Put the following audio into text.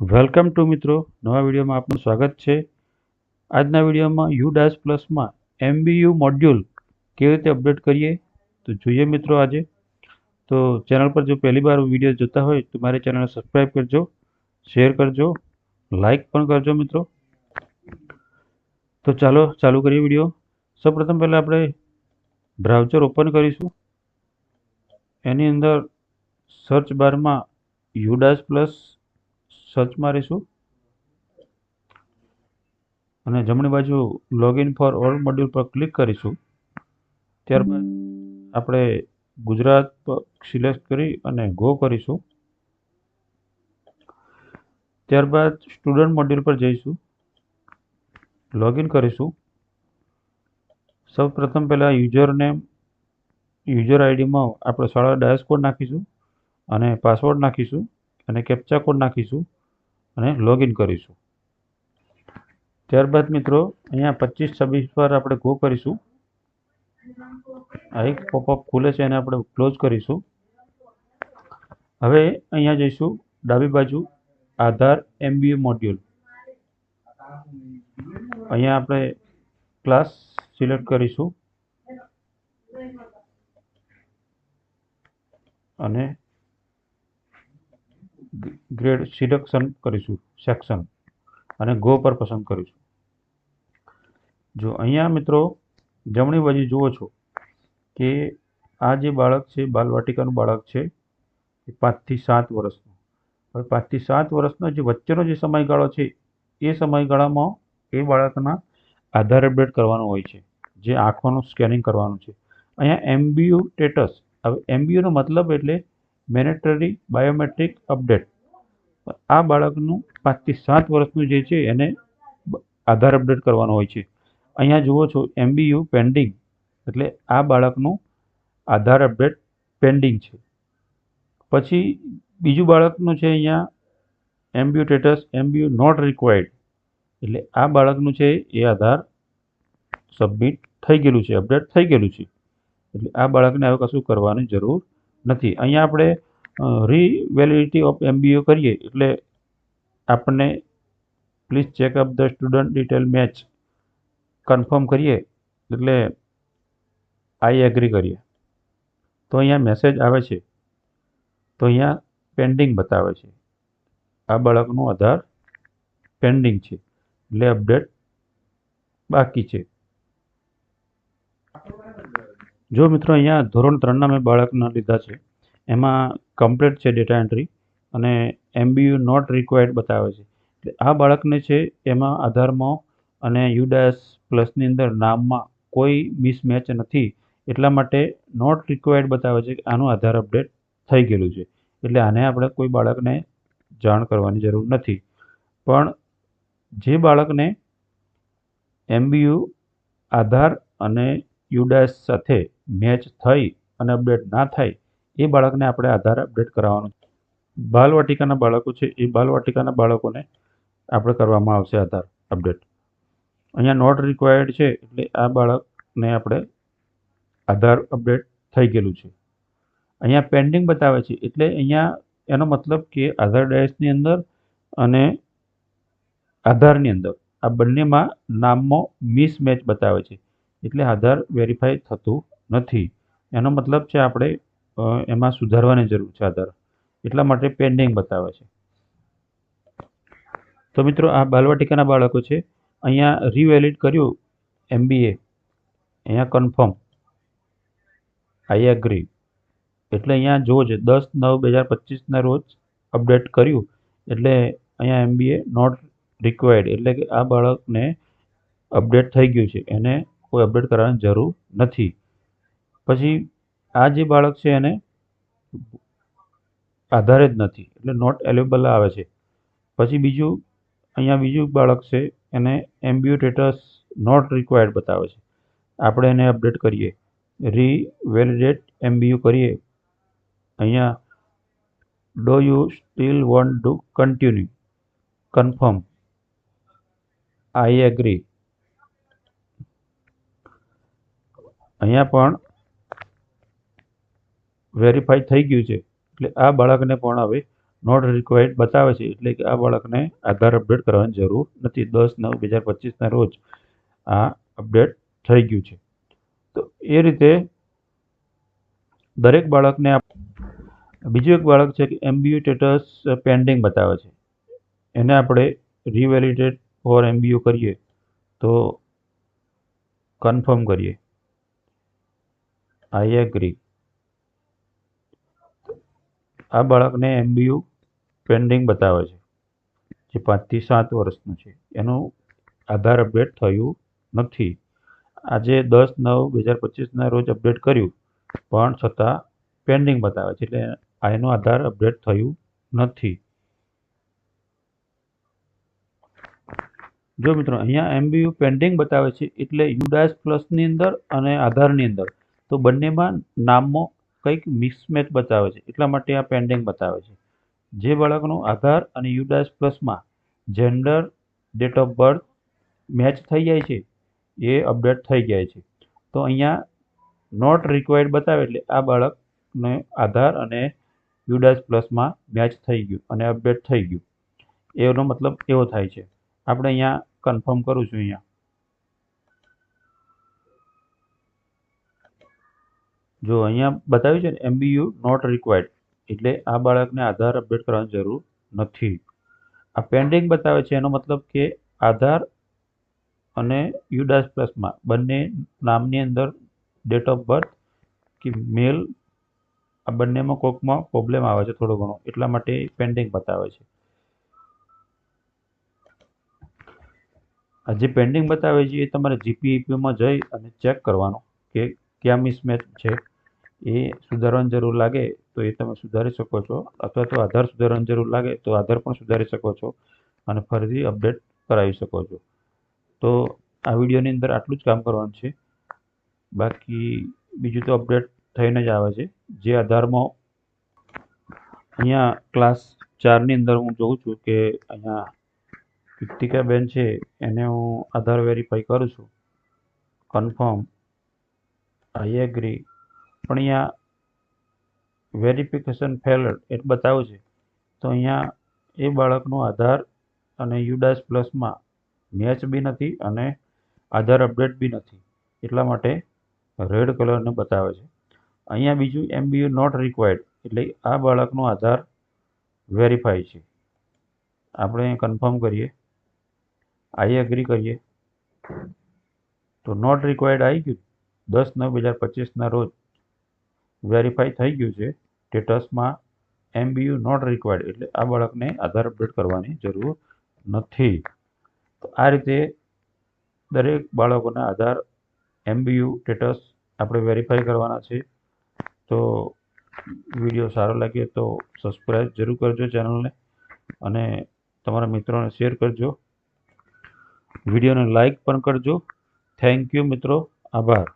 Welcome to મિત્રો, નવા વિડીયોમાં આપનું સ્વાગત છે. આજના વિડીયોમાં યુ ડાસ પ્લસમાં એમબીયુ મોડ્યુલ કેવી રીતે અપડેટ કરીએ, તો જોઈએ મિત્રો આજે. તો ચેનલ પર જો પહેલી વાર વીડિયો જોતા હોય, તો મારી ચેનલને સબસ્ક્રાઈબ કરજો, શેર કરજો લાઈક પણ કરજો મિત્રો. તો ચાલો, ચાલુ કરીએ વીડિયો. સૌપ્રથમ પહેલાં આપણે બ્રાઉઝર ઓપન કરીશું. એની અંદર સર્ચ બારમાં યુડાસ પ્લસ સર્ચ મારીશું અને જમણી બાજુ લોગિન ફોર ઓલ મોડ્યુલ પર ક્લિક કરીશું. ત્યારબાદ આપણે ગુજરાત સિલેક્ટ કરી અને ગો કરીશું. ત્યારબાદ સ્ટુડન્ટ મોડ્યુલ પર જઈશું. લોગિન કરીશું. સૌ પ્રથમ પહેલાં યુઝર નેમ યુઝર આઈડીમાં આપણે શાળા ડાયસ કોડ નાખીશું અને પાસવર્ડ નાખીશું અને કેપ્ચા કોડ નાખીશું. અને લોગિન કરીશું. ત્યારબાદ મિત્રો, અહીંયા પચીસ છવ્વીસ પર આપણે ગો કરીશું. આ એક પોપઅપ ખુલે છે, એને આપણે ક્લોઝ કરીશું. હવે અહીંયા જઈશું, ડાબી બાજુ, આધાર એમબીએ મોડ્યુલ અહીંયા આપણે ક્લાસ સિલેક્ટ કરીશું. અને ગ્રેડ સિલેક્શન કરીશું સેક્શન અને ગો પર પસંદ કરીશું. જો અહીંયા મિત્રો જમણી બાજુ જુઓ છો કે આ જે બાળક છે બાલવાટિકાનું બાળક છે, એ પાંચથી સાત વર્ષનું. હવે પાંચથી સાત વર્ષનો જે વચ્ચેનો જે સમયગાળો છે, એ સમયગાળામાં એ બાળકના આધાર અપડેટ કરવાનો હોય છે. જે આંખોનું સ્કેનિંગ કરવાનું છે. અહીંયા એમબીયુ ટેટસ હવે એમબીયુનો મતલબ એટલે મેનેટરી બાયોમેટ્રિક અપડેટ આ બાળકનું પાંચથી સાત વર્ષનું જે છે, એને આધાર અપડેટ કરવાનો હોય છે. અહીંયા જુઓ છો એમબીયુ પેન્ડિંગ એટલે આ બાળકનું આધાર અપડેટ પેન્ડિંગ છે. પછી બીજું બાળકનું છે અહીંયા MBU status MBU not required એટલે આ બાળકનું છે, એ આધાર સબમિટ થઈ ગયેલું છે અપડેટ થઈ ગયેલું છે. એટલે આ બાળકને હવે કશું કરવાની જરૂર નથી. અહીંયા આપણે રીવેલિડિટી ઓફ એમબીઓ કરીએ એટલે આપણને please checkup the student detail match confirm કરીએ એટલે આઈ એગ્રી કરીએ. તો અહીંયા મેસેજ આવે છે. તો અહીંયા પેન્ડિંગ બતાવે છે. આ બાળકનું આધાર પેન્ડિંગ છે. એટલે અપડેટ બાકી છે. જો મિત્રો અહીંયા ધોરણ ત્રણના મેં બાળકના લીધા છે, એમાં કમ્પ્લીટ છે ડેટા એન્ટ્રી અને એમબીયુ નોટ રિક્વાયર્ડ બતાવે છે. એટલે આ બાળકને છે એમાં આધારમાં અને યુડાસ પ્લસની અંદર નામમાં કોઈ મિસમેચ નથી, એટલા માટે નોટ રિક્વાયર્ડ બતાવે છે કે આનું આધાર અપડેટ થઈ ગયેલું છે. એટલે આને આપણે કોઈ બાળકને જાણ કરવાની જરૂર નથી. પણ જે બાળકને એમબીયુ આધાર અને યુડાસ સાથે મેચ થઈ અને અપડેટ ના થાય, એ બાળકને આપણે આધાર અપડેટ કરાવવાનું બાલવાટિકાના બાળકો છે, એ બાલવાટિકાના બાળકોને આપણે કરવામાં આવશે આધાર અપડેટ અહીંયા નોટ રિક્વાયર્ડ છે, એટલે આ બાળકને આપણે આધાર અપડેટ થઈ ગયેલું છે. અહીંયા પેન્ડિંગ બતાવે છે, એટલે અહીંયા એનો મતલબ કે આધાર ડાયસની અંદર અને આધારની અંદર આ બંનેમાં નામમાં મિસમેચ બતાવે છે. એટલે આધાર વેરીફાઈ થતું નથી. એનો મતલબ છે આપણે એમાં સુધારવાની જરૂર છે આધાર. એટલા માટે પેન્ડિંગ બતાવે છે. તો મિત્રો, આ બાલવાટિકાના બાળકો છે, અહીંયા રીવેલિડ કર્યું એમબીએ અહીંયા કન્ફર્મ આઈ એગ્રી એટલે અહીંયા જો જ દસ નવ બે હજાર પચીસના રોજ અપડેટ કર્યું, એટલે અહીંયા એમબીએ નોટ રિક્વાયર્ડ એટલે કે આ બાળકને અપડેટ થઈ ગયું છે. એને કોઈ અપડેટ કરવાની જરૂર નથી. પછી આ જે બાળક છે એને આધારે જ નથી, એટલે નોટ એલેબલ આવે છે. પછી બીજું, અહીંયા બીજું બાળક છે, એને એમબીયુ સ્ટેટસ નોટ રિક્વાયર્ડ બતાવે છે. આપણે એને અપડેટ કરીએ. રીવેલિડેટ એમબીયુ કરીએ. અહીંયા do you still want to continue confirm I agree અહીંયા પણ વેરીફાઈ થઈ ગયું છે. એટલે આ બાળકને પણ હવે નોટ રિક્વાયર્ડ બતાવે છે. એટલે કે આ બાળકને આધાર અપડેટ કરવાની જરૂર નથી. દસ નવ બે હજાર પચીસના રોજ આ અપડેટ થઈ ગયું છે. તો એ રીતે દરેક બાળકને બીજું એક બાળક છે કે એમબીયુ સ્ટેટસ પેન્ડિંગ બતાવે છે. એને આપણે રિવેલિડેટ ફોર એમબીયુ કરીએ તો કન્ફર્મ કરીએ. આઈ એગ્રી આ બાળકને એમબીયુ પેન્ડિંગ બતાવે છે, જે પાંચથી સાત વર્ષનું છે. એનું આધાર અપડેટ થયું નથી. આજે દસ નવ બે હજાર પચીસના રોજ અપડેટ કર્યું, પણ છતાં પેન્ડિંગ બતાવે છે. એટલે આ એનું આધાર અપડેટ થયું નથી. જો મિત્રો, અહીંયા એમબીયુ પેન્ડિંગ બતાવે છે, એટલે યુડાસ પ્લસની અંદર અને આધારની અંદર. તો બંનેમાં નામમાં કંઈક મિક્સમેચ બતાવે છે. એટલા માટે આ પેન્ડિંગ બતાવે છે. જે બાળકનો આધાર અને UDISE પ્લસમાં gender date of birth match થઈ જાય છે, એ અપડેટ થઈ જાય છે. તો અહીંયા નોટ રિક્વાયર્ડ બતાવે એટલે આ બાળકને આધાર અને યુડાસ પ્લસમાં મેચ થઈ ગયું અને અપડેટ થઈ ગયું. એનો મતલબ એવો થાય છે. આપણે અહીંયા કન્ફર્મ કરું છું અહીંયા. જો અહીંયા બતાવ્યું છે ને એમબીયુ નોટ રિક્વાયર્ડ એટલે આ બાળકને આધાર અપડેટ કરવાની જરૂર નથી. આ પેન્ડિંગ બતાવે છે, એનો મતલબ કે આધાર અને યુડાસ પ્લસમાં બંને નામની અંદર ડેટ ઓફ બર્થ કે મેલ આ બંનેમાં કોકમાં પ્રોબ્લેમ આવે છે થોડો ઘણો, એટલા માટે પેન્ડિંગ બતાવે છે. આ જે પેન્ડિંગ બતાવે છે એ તમારે જીપીઈપીમાં જઈ અને ચેક કરવાનો કે ક્યાં મિસમેચ છે? એ સુધારવાની જરૂર લાગે તો એ તમે સુધારી શકો છો. અથવા તો આધાર સુધારવાની જરૂર લાગે તો આધાર પણ સુધારી શકો છો અને ફરીથી અપડેટ કરાવી શકો છો. તો આ વિડીયોની અંદર આટલું જ કામ કરવાનું છે. બાકી બીજું તો અપડેટ થઈને જ આવે છે. જે આધારમાં અહીંયા ક્લાસ ચારની અંદર હું જોઉં છું કે અહીંયા કૃતિકાબેન છે, એને હું આધાર વેરીફાઈ કરું છું. કન્ફર્મ આઈ એગ્રી પણ અહીંયા વેરિફિકેશન ફેલડ એ બતાવે છે. તો અહીંયા એ બાળકનો આધાર અને યુડાસ પ્લસમાં મેચ બી નથી અને આધાર અપડેટ બી નથી. એટલા માટે રેડ કલરને બતાવે છે. અહીંયા બીજું એમબીયુ નોટ રિક્વાયર્ડ એટલે આ બાળકનો આધાર વેરીફાઈ છે. આપણે કન્ફર્મ કરીએ. આઈ એગ્રી કરીએ. તો નોટ રિક્વાયર્ડ આવી ગયું. દસ નવ બે હજાર પચીસના રોજ વેરીફાઈ થઈ ગયું છે. સ્ટેટસમાં એમબીયુ નોટ રિક્વાયર્ડ એટલે આ બાળકને આધાર અપડેટ કરવાની જરૂર નથી. તો આ રીતે દરેક બાળકોના આધાર એમબીયુ સ્ટેટસ આપણે વેરીફાઈ કરવાના છે. તો વીડિયો સારો લાગે તો સબસ્ક્રાઈબ જરૂર કરજો ચેનલને અને તમારા મિત્રોને શેર કરજો. વિડીયોને લાઈક પણ કરજો. થેન્ક યુ મિત્રો. આભાર.